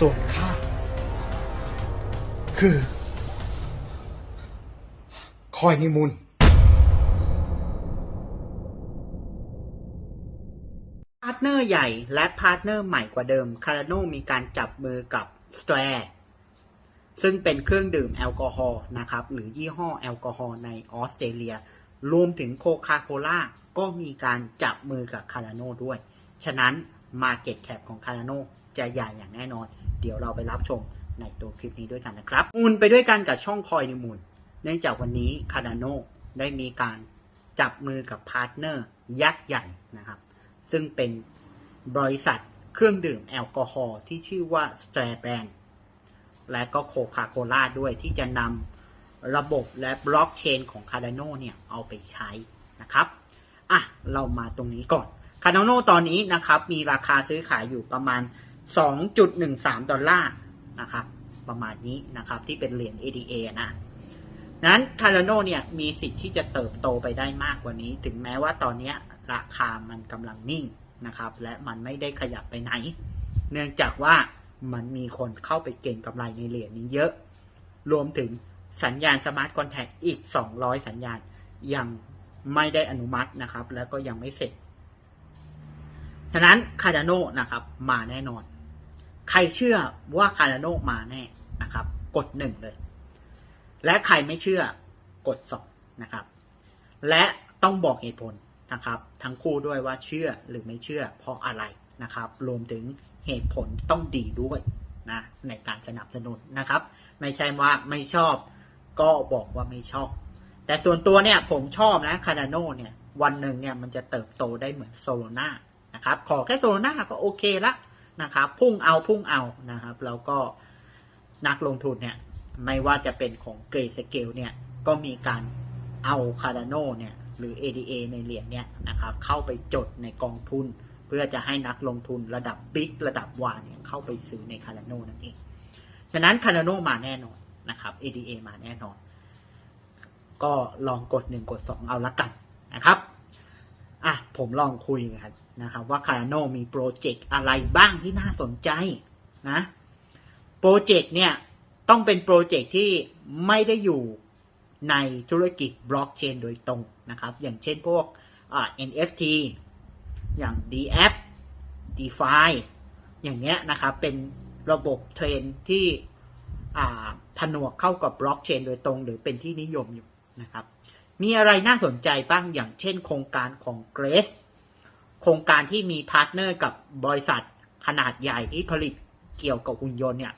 ส่วนข้าคือ คอยนิมุนพาร์ทเนอร์ใหญ่และพาร์ทเนอร์ใหม่กว่าเดิม คาราโนมีการจับมือกับส t ตรซึ่งเป็นเครื่องดื่มแอลกอฮอล์นะครับ หรือยี่ห้อแอลกอฮอล์ในออสเตรเลีย รวมถึงโคคาโคล่าก็มีการจับมือกับคาราโนด้วย ฉะนั้น Market Cap ของคาราโนจะใหญ่อย่างแน่นอน เดี๋ยวเราไปรับชมในตัวคลิปนี้ด้วยกันนะครับ มูลไปด้วยกันกับช่องคอยในมูลเนื่องจากวันนี้คาราโนได้มีการจับมือกับพาร์ทเนอร์ยักษ์ใหญ่นะครับ ซึ่งเป็นบริษัทเครื่องดื่มแอลกอฮอล์ที่ชื่อว่า s t r a b a n และก็โคคาโคล่าด้วยที่จะนำระบบและบล็อกเชนของ Cardano เนี่ยเอาไปใช้นะครับ อะ เรามาตรงนี้ก่อน Cardano ตอนนี้นะครับ มีราคาซื้อขายอยู่ประมาณ 2.13 ดอลลาร์นะครับ ประมาณนี้นะครับที่เป็นเหรียญ ADA นะนั้น Cardano เนี่ยมีสิทธิ์ที่จะเติบโตไปได้มากกว่านี้ ถึงแม้ว่าตอนนี้ราคามันกำลังนิ่งนะครับ และมันไม่ได้ขยับไปไหน เนื่องจากว่ามันมีคนเข้าไปเก็งกำไรในเหรียญนี้เยอะ รวมถึงสัญญาณสมาร์ทคอนแทคอีก 200 สัญญาณยังไม่ได้อนุมัตินะครับ แล้วก็ยังไม่เสร็จ ฉะนั้นคา r าโนนะครับมาแน่นอน ใครเชื่อว่าคา r าโนมาแน่นะครับ กดหนึ่งเลย และใครไม่เชื่อกดสองนะครับ และต้องบอกเหตุผลนะครับ ทั้งคู่ด้วยว่าเชื่อหรือไม่เชื่อเพราะอะไรนะครับ รวมถึงเหตุผลต้องดีด้วยนะในการสนับสนุนนะครับ ไม่ใช่ว่าไม่ชอบก็บอกว่าไม่ชอบ แต่ส่วนตัวเนี่ยผมชอบนะคา r าโนเนี่ยวันหนึ่งเนี่ยมันจะเติบโตได้เหมือนโซโลนานะครับ ขอแค่โซโลนาก็โอเคละ นะครับ พุ่งเอาพุ่งเอานะครับ แล้วก็นักลงทุนเนี่ย ไม่ว่าจะเป็นของเกรสเกลเนี่ย ก็มีการเอาคา r าโนเนี่ย หรือ ADA ในเหรียญเนี่ยนะครับ เข้าไปจดในกองทุน เพื่อจะให้นักลงทุนระดับบิ๊กระดับวานเนี่ยเข้าไปซื้อในคา r าโนนั่นเอง ฉะนั้นคา r าโนมาแน่นอนนะครับ ADA มาแน่นอน ก็ลองกด 1 กด 2 เอาละกันนะครับ อะ ผมลองคุยกัน นะครับว่าคา r าโนมีโปรเจกต์อะไรบ้างที่น่าสนใจนะโปรเจกต์เนี่ยต้องเป็นโปรเจกต์ที่ไม่ได้อยู่ในธุรกิจบล็อกเชนโดยตรงนะครับ อย่างเช่นพวกอ NFT อย่าง DApp DeFi อย่างเนี้ยนะครับ เป็นระบบเทรนที่ผนวกเข้ากับบล็อกเชนโดยตรง หรือเป็นที่นิยมอยู่นะครับ มีอะไรน่าสนใจบ้างอย่างเช่นโครงการของ Grace โครงการที่มีพาร์ทเนอร์กับบริษัทขนาดใหญ่ที่ผลิตเกี่ยวกับหุ่นยนต์เนี่ย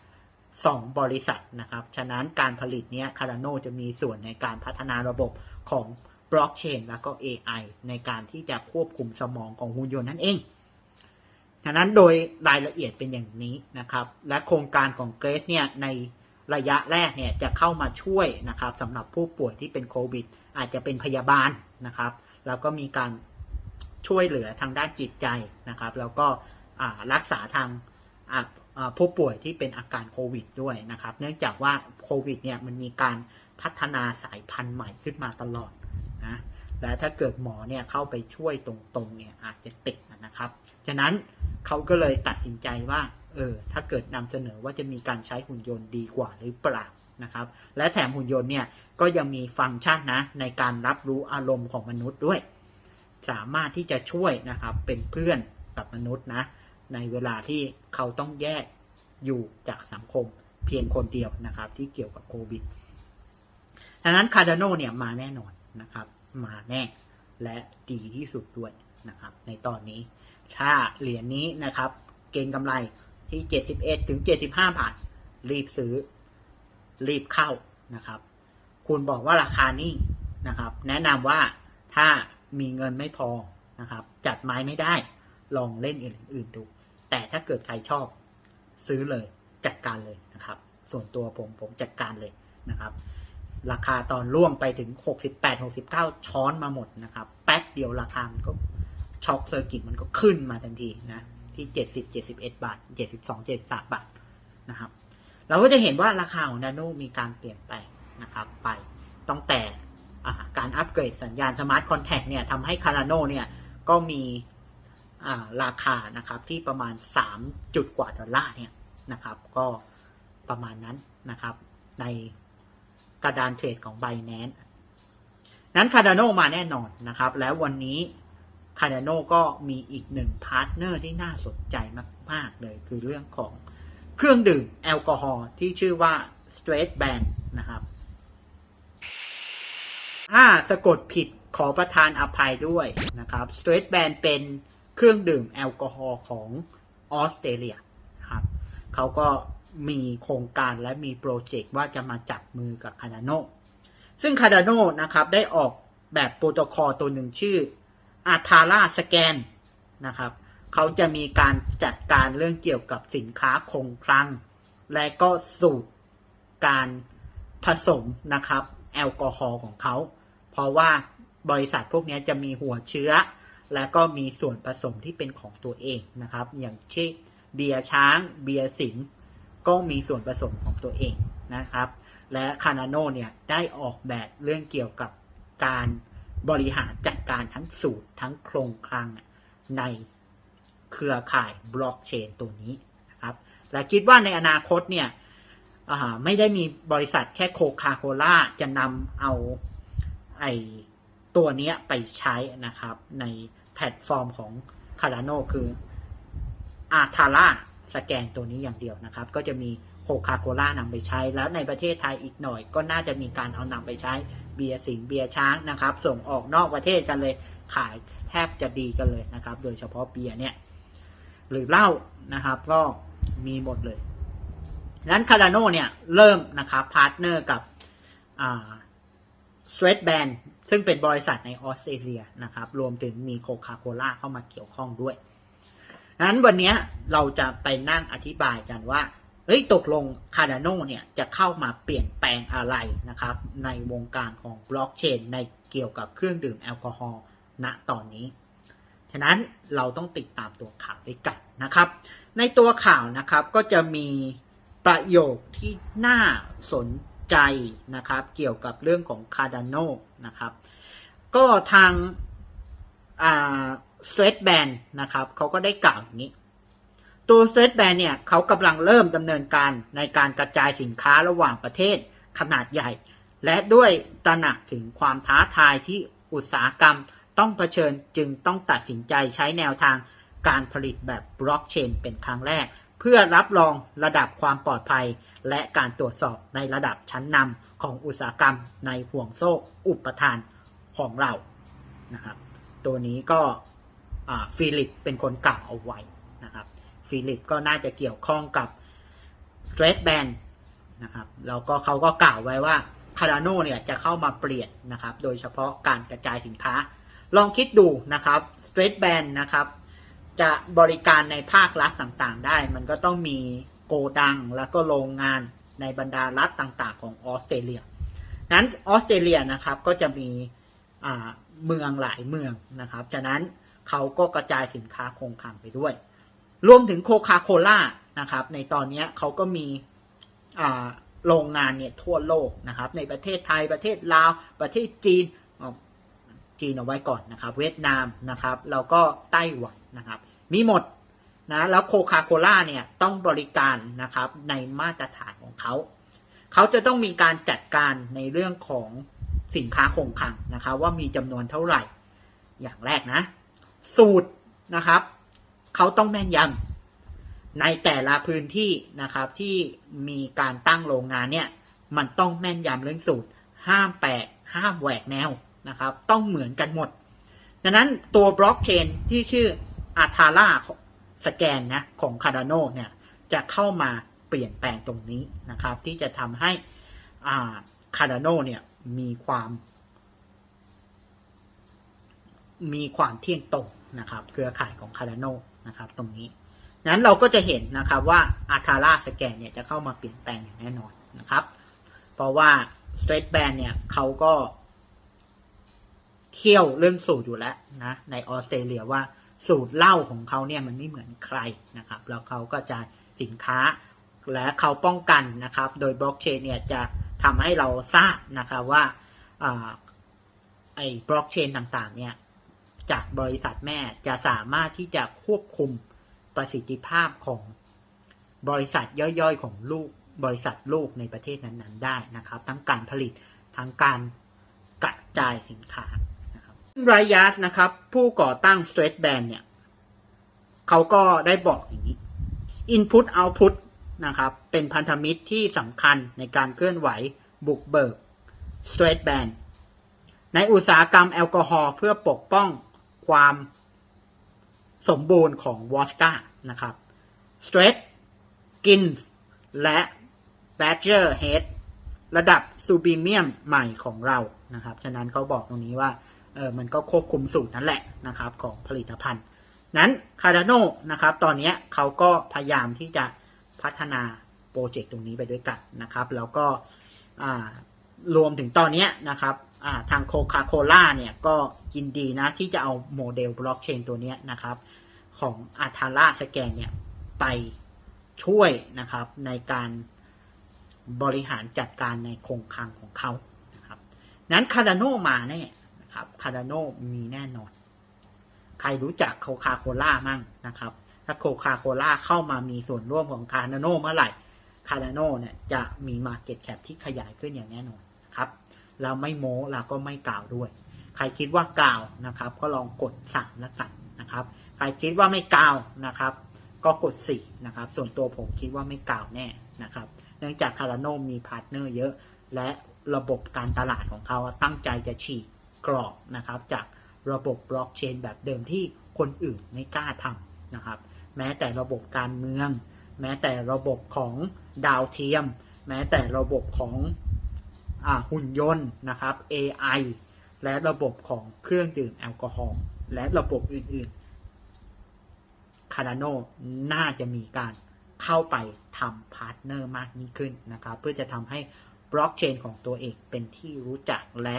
สองบริษัทนะครับ ฉะนั้นการผลิตเนี้ยคา r าโนจะมีส่วนในการพัฒนาระบบของบล็อกเชนแล้วก็ AI ในการที่จะควบคุมสมองของหุ่นยนต์นั่นเองฉะนั้นโดยรายละเอียดเป็นอย่างนี้นะครับ และโครงการของ Grace เนี่ยในระยะแรกเนี่ยจะเข้ามาช่วยนะครับสำหรับผู้ป่วยที่เป็นโควิด อาจจะเป็นพยาบาลนะครับ แล้วก็มีการ ช่วยเหลือทางด้านจิตใจนะครับ แล้วก็รักษาทางผู้ป่วยที่เป็นอาการโควิดด้วยนะครับ เนื่องจากว่าโควิดเนี่ยมันมีการพัฒนาสายพันธุ์ใหม่ขึ้นมาตลอดนะและถ้าเกิดหมอเนี่ยเข้าไปช่วยตรงๆเนี่ยอาจจะติดนะครับ ฉะนั้นเขาก็เลยตัดสินใจว่าเออถ้าเกิดนำเสนอว่าจะมีการใช้หุ่นยนต์ดีกว่าหรือเปล่านะครับ และแถมหุ่นยนต์เนี่ยก็ยังมีฟังก์ชันนะในการรับรู้อารมณ์ของมนุษย์ด้วย สามารถที่จะช่วยนะครับเป็นเพื่อนกับมนุษย์นะ ในเวลาที่เขาต้องแยกอยู่จากสังคมเพียงคนเดียวนะครับ ที่เกี่ยวกับโควิดดังนั้นคา r านเนี่ยมาแน่นอนนะครับ มาแน่และดีที่สุดด้วยนะครับ ในตอนนี้ ถ้าเหรียญนี้นะครับ เก็งกำไรที่ 71 ถึง 75 บาท รีบซื้อ รีบเข้านะครับ คุณบอกว่าราคานิ่นะครับ แนะนำว่าถ้า มีเงินไม่พอนะครับ จัดไม้ไม่ได้ ลองเล่นอื่นๆดู แต่ถ้าเกิดใครชอบซื้อเลยจัดการเลยนะครับ ส่วนตัวผมผมจัดการเลยนะครับ ราคาตอนร่วงไปถึง 68 69 ช้อนมาหมดนะครับ แป๊บเดียวราคามันก็ช็อคเซอร์กิตมันก็ขึ้นมาทันทีนะที่ 70 71 บาท 72 73 บาทนะครับ เราก็จะเห็นว่าราคาของนาโนมีการเปลี่ยนแปนะครับ ไปตั้งแต่ อัปเกรดสัญญาณสมาร์ทคอนแทคเนี่ยทำให้คาราโนเนี่ยก็มีาราคานะครับที่ประมาณ 3 จุดกว่าดอลลาร์เนี่ยนะครับ ก็ประมาณนั้นนะครับ ในกระดานเทรดของ b บ n a n c e นั้น Cardano มาแน่นอนนะครับ แล้ววันนี้ Cardano ก็มีอีกหนึ่งพาร์ทเนอร์ที่น่าสนใจมาก ๆ เลย คือเรื่องของเครื่องดื่มแอลกอฮอล์ที่ชื่อว่า Straight Band นะครับ ถ้าสะกดผิดขอประทานอภัยด้วยนะครับ Straight Band เป็นเครื่องดื่มแอลกอฮอล์ของออสเตรเลียครับเขาก็มีโครงการและมีโปรเจกต์ว่าจะมาจับมือกับ Cardano ซึ่ง Cardano นะครับได้ออกแบบโปรโตคอลตัวหนึ่งชื่อ a t a l a Scan นะครับเขาจะมีการจัดการเรื่องเกี่ยวกับสินค้าคงคลัง และก็สูตรการผสมนะครับ แอลกอฮอล์ของเขา เพราะว่าบริษัทพวกนี้จะมีหัวเชื้อ และก็มีส่วนผสมที่เป็นของตัวเองนะครับ อย่างเช่นเบียร์ช้าง เบียร์สิงห์ก็มีส่วนผสมของตัวเองนะครับ และคานาโนเนี่ยได้ออกแบบเรื่องเกี่ยวกับการบริหารจัดการทั้งสูตรทั้งโครงคลังในเครือข่ายบล็อกเชนตัวนี้นะครับ และคิดว่าในอนาคตเนี่ยไม่ได้มีบริษัทแค่โคคาโคล่าจะนำเอา ไอตัวเนี้ยไปใช้นะครับ ในแพลตฟอร์มของ Cardano คืออาทาร่าสแกนตัวนี้อย่างเดียวนะครับ ก็จะมีโคคาโคล่านำไปใช้ แล้วในประเทศไทยอีกหน่อย ก็น่าจะมีการเอานำไปใช้ เบียร์สิงเบียร์ช้างนะครับ ส่งออกนอกประเทศกันเลย ขายแทบจะดีกันเลยนะครับ โดยเฉพาะเบียร์เนี่ย หรือเหล้านะครับ ก็มีหมดเลยนั้นคาร์ดาโนเนี่ย เริ่มนะครับพาร์ทเนอร์กับ อ่าสเตรทแบนซึ่งเป็นบริษัทในออสเตรเลียนะครับ รวมถึงมีโคคาโคล่าเข้ามาเกี่ยวข้องด้วยนั้นวันนี้เราจะไปนั่งอธิบายกันว่าเฮ้ยตกลง Cardano เนี่ยจะเข้ามาเปลี่ยนแปลงอะไรนะครับ ในวงการของบล็อกเชนในเกี่ยวกับเครื่องดื่มแอลกอฮอล์ณตอนนี้ ฉะนั้นเราต้องติดตามตัวข่าวด้วยกันนะครับ ในตัวข่าวนะครับก็จะมีประโยคที่น่าสน ใจนะครับเกี่ยวกับเรื่องของ Cardano นนะครับก็ทางอ่า Straight Band นะครับเขาก็ได้กล่าวอย่างนี้ ตัว Straight Band เนี่ยเขากำลังเริ่มดำเนินการในการกระจายสินค้าระหว่างประเทศขนาดใหญ่ และด้วยตระหนักถึงความท้าทายที่อุตสาหกรรมต้องเผชิญจึงต้องตัดสินใจใช้แนวทางการผลิตแบบบล็อกเชนเป็นครั้งแรก เพื่อรับรองระดับความปลอดภัย และการตรวจสอบในระดับชั้นนำของอุตสาหกรรมในห่วงโซ่อุปทานของเรานะครับ ตัวนี้ก็ฟิลิปเป็นคนกล่าวเอาไว้นะครับฟิลิปก็น่าจะเกี่ยวข้องกับ d r e s s Band นะครับแล้วก็เขาก็กล่าวไว้ว่า Cardano เนี่ยจะเข้ามาเปลี่ยนนะครับ โดยเฉพาะการกระจายสินค้า ลองคิดดูนะครับ Straight Band นะครับ จะบริการในภาครัฐต่างๆ ได้ มันก็ต้องมีโกดังแล้วก็โรงงานในบรรดารัฐต่างๆ ของออสเตรเลีย นั้นออสเตรเลียนะครับก็จะมีเมืองหลายเมืองนะครับ ฉะนั้นเขาก็กระจายสินค้าคงคลังไปด้วย รวมถึงโคคาโคล่านะครับ ในตอนนี้เขาก็มีโรงงานเนี่ยทั่วโลกนะครับ ในประเทศไทยประเทศลาว ประเทศจีน จีนเอาไว้ก่อนนะครับ เวียดนามนะครับแล้วก็ไต้หวันนะครับ มีหมดนะแล้วโคคาโคล่าเนี่ยต้องบริการนะครับในมาตรฐานของเขาเขาจะต้องมีการจัดการในเรื่องของสินค้าคงคลังนะครับ ว่ามีจำนวนเท่าไหร่ อย่างแรกนะ สูตรนะครับเขาต้องแม่นยำในแต่ละพื้นที่นะครับ ที่มีการตั้งโรงงานเนี่ย มันต้องแม่นยำเรื่องสูตร ห้ามแปะห้ามแหวกแนว นะครับ ต้องเหมือนกันหมด ดังนั้นตัวบล็อกเชนที่ชื่ออาทาร่าสแกนนะของ Cardano เนี่ยจะเข้ามาเปลี่ยนแปลงตรงนี้นะครับ ที่จะทำให้อ่า Cardano เนี่ยมีความ มีความเที่ยงตรงนะครับ เครือข่ายของ Cardano นะครับ ตรงนี้นั้นเราก็จะเห็นนะครับว่าอาทาร่าสแกนเนี่ยจะเข้ามาเปลี่ยนแปลงอย่างแน่นอนนะครับ เพราะว่า Straight Band เนี่ยเขาก็ เที่ยวเรื่องสูตรอยู่แล้วนะในออสเตรเลียว่าสูตรเหล้าของเขาเนี่ยมันไม่เหมือนใครนะครับแล้วเขาก็จะสินค้าและเขาป้องกันนะครับ โดยบล็อกเชนเนี่ยจะทำให้เราทราบนะครับว่าไอ้บล็อกเชนต่างๆเนี่ยจากบริษัทแม่จะสามารถที่จะควบคุมประสิทธิภาพของบริษัทย่อยๆของลูกบริษัทลูกในประเทศนั้นๆ ได้นะครับ ทั้งการผลิตทั้งการกระจายสินค้า ไรยัสนะครับ ผู้ก่อตั้ง s t r a i g h Band เนี่ยเขาก็ได้บอกอย่างนี้ Input Output นะครับ เป็นพันธมิตรที่สำคัญในการเคลื่อนไหวบุกเบิก s t r a i g h Band ในอุตสาหกรรมแอลกอฮอล์เพื่อปกป้องความสมบูรณ์ของวอสก้านะครับ s t r a i g h กินและ Badger Head ระดับซูบิเมียมใหม่ของเรานะครับ ฉะนั้นเขาบอกตรงนี้ว่า เออมันก็ควบคุมสูตรนั่นแหละนะครับของผลิตภัณฑ์ นั้นคาร์ด n โนนะครับตอนนี้เขาก็พยายามที่จะพัฒนาโปรเจกต์ตรงนี้ไปด้วยกันนะครับ แล้วก็รวมถึงตอนนี้นะครับทางโคคาโคล่าเนี่ยก็ยินดีนะที่จะเอาโมเดลบล็อกเชนตัวนี้นะครับของอาทาร่าสแกนเนี่ยไปช่วยนะครับในการบริหารจัดการในโครงคลังของเขานะครับนั้นคาร์ด n โนมาแน่ นะครับคาร์ด n โนมีแน่นอน ใครรู้จักโคคาโคล่ามั่งนะครับ ถ้าโคคาโคล่าเข้ามามีส่วนร่วมของคาร์ด n โนเมื่อไหร่คาร์ด n โนเนี่ยจะมีมาเก็ตแคปที่ขยายขึ้นอย่างแน่นอนครับ เราไม่โม้เราก็ไม่กล่าวด้วย ใครคิดว่ากล่าวนะครับ ก็ลองกดสั่งแล้วกันนะครับ ใครคิดว่าไม่กล่าวนะครับ ก็กด4นะครับ ส่วนตัวผมคิดว่าไม่กล่าวแน่นะครับ เนื่องจากคาราโนมีพาร์ทเนอร์เยอะและระบบการตลาดของเขาตั้งใจจะฉีก กรอบนะครับ จากระบบบล็อกเชนแบบเดิมที่คนอื่นไม่กล้าทำนะครับ แม้แต่ระบบการเมือง แม้แต่ระบบของดาวเทียม แม้แต่ระบบของหุ่นยนต์นะครับ AI และระบบของเครื่องดื่มแอลกอฮอล์และระบบอื่นๆคาร์โนน่าจะมีการเข้าไปทำพาร์ทเนอร์มากยิ่งขึ้นนะครับ เพื่อจะทำให้บล็อกเชนของตัวเองเป็นที่รู้จักและ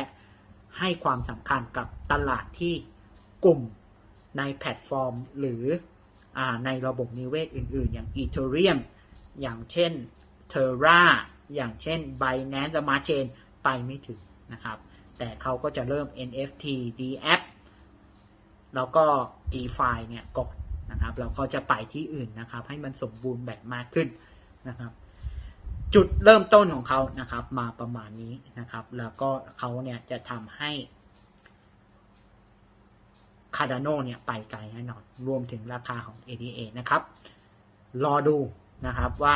ให้ความสำคัญกับตลาดที่กลุ่มในแพลตฟอร์ม หรืออในระบบนิเวศอื่น ๆ อย่าง Ethereum อย่างเช่น Terra อย่างเช่น Binance Smart Chain ไปไม่ถึงนะครับ แต่เขาก็จะเริ่ม NFT DApp แล้วก็ DeFi เนี่ยก่อนนะครับแล้วเขาจะไปที่อื่นนะครับ ให้มันสมบูรณ์แบบมากขึ้นนะครับ จุดเริ่มต้นของเขานะครับ มาประมาณนี้นะครับ แล้วก็เขาเนี่ยจะทำให้คาร์ด n โนเนี่ยไปไกลแน่นอน รวมถึงราคาของ ADA นะครับ รอดูนะครับว่า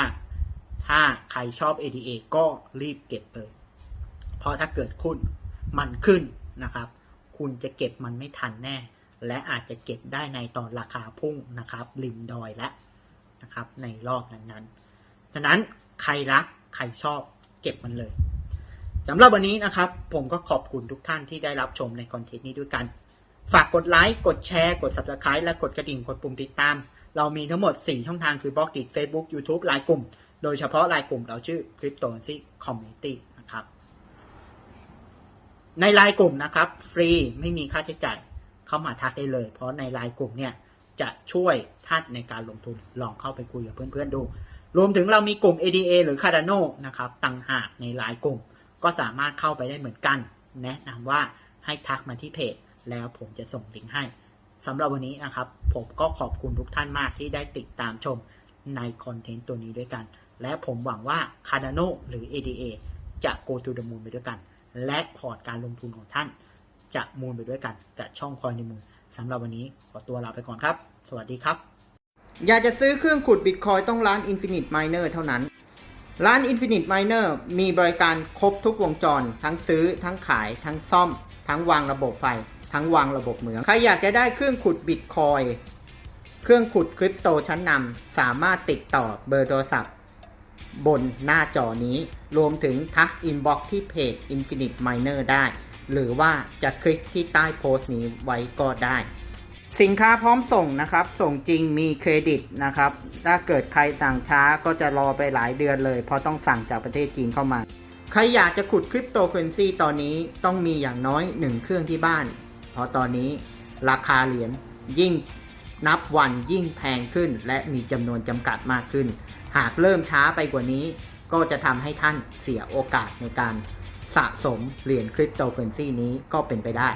ถ้าใครชอบ ADA ก็รีบเก็บเลย เพราะถ้าเกิดคุณมันขึ้นนะครับ คุณจะเก็บมันไม่ทันแน่ และอาจจะเก็บได้ในตอนราคาพุ่งนะครับ ริมดอยแล้วนะครับ ในรอบนั้นๆ ฉะนั้น ใครรัก ใครชอบเก็บมันเลยสำหรับวันนี้นะครับ ผมก็ขอบคุณทุกท่านที่ได้รับชมในคอนเทนต์นี้ด้วยกัน ฝากกดไลค์กดแชร์ กด subscribe และกดกระดิ่งกดปุ่มติดตาม เรามีทั้งหมด 4 ช่องทางคือบล็อกดิ Facebook YouTube ไลน์กลุ่ม โดยเฉพาะรายกลุ่มเราชื่อ Cryptocurrency Community นะครับ ในรายกลุ่มนะครับ ฟรีไม่มีค่าใช้จ่ายเข้ามาทักได้เลย เพราะในรายกลุ่มเนี่ยจะช่วยท่านในการลงทุนลองเข้าไปคุยกับเพื่อนๆดู รวมถึงเรามีกลุ่ม ADA หรือ Cardano นะครับต่างหากในรายกลุ่ม ก็สามารถเข้าไปได้เหมือนกัน แนะนำว่าให้ทักมาที่เพจ แล้วผมจะส่งลิงก์ให้สำหรับวันนี้นะครับ ผมก็ขอบคุณทุกท่านมากที่ได้ติดตามชมในคอนเทนต์ตัวนี้ด้วยกัน และผมหวังว่า Cardano หรือ ADA จะ go to the moon ไปด้วยกัน และพอร์ตการลงทุนของท่านจะมูลไปด้วยกันกับช่องคอยในมือสำหรับวันนี้ขอตัวลาไปก่อนครับ สวัสดีครับ อยากจะซื้อเครื่องขุดบิตคอยต้องร้าน Infinite Miner เท่านั้น ร้าน Infinite Miner มีบริการครบทุกวงจร ทั้งซื้อ ทั้งขาย ทั้งซ่อม ทั้งวางระบบไฟ ทั้งวางระบบเหมือง ใครอยากจะได้เครื่องขุดบิตคอยเครื่องขุดคริปโตชั้นนำสามารถติดต่อเบอร์โทรศัพท์ บนหน้าจอนี้ รวมถึงทักอินบ็อกที่เพจ Infinite Miner ได้ หรือว่าจะคลิกที่ใต้โพสต์นี้ไว้ก็ได้ สินค้าพร้อมส่งนะครับ ส่งจริงมีเครดิตนะครับ ถ้าเกิดใครสั่งช้าก็จะรอไปหลายเดือนเลย เพราะต้องสั่งจากประเทศจีนเข้ามา ใครอยากจะขุดคริปโตเคอเรนซีตอนนี้ต้องมีอย่างน้อยหนึ่งเครื่องที่บ้าน เพราะตอนนี้ราคาเหรียญยิ่งนับวันยิ่งแพงขึ้น และมีจำนวนจำกัดมากขึ้น หากเริ่มช้าไปกว่านี้ ก็จะทำให้ท่านเสียโอกาสในการสะสมเหรียญคริปโตเคอเรนซีนี้ก็เป็นไปได้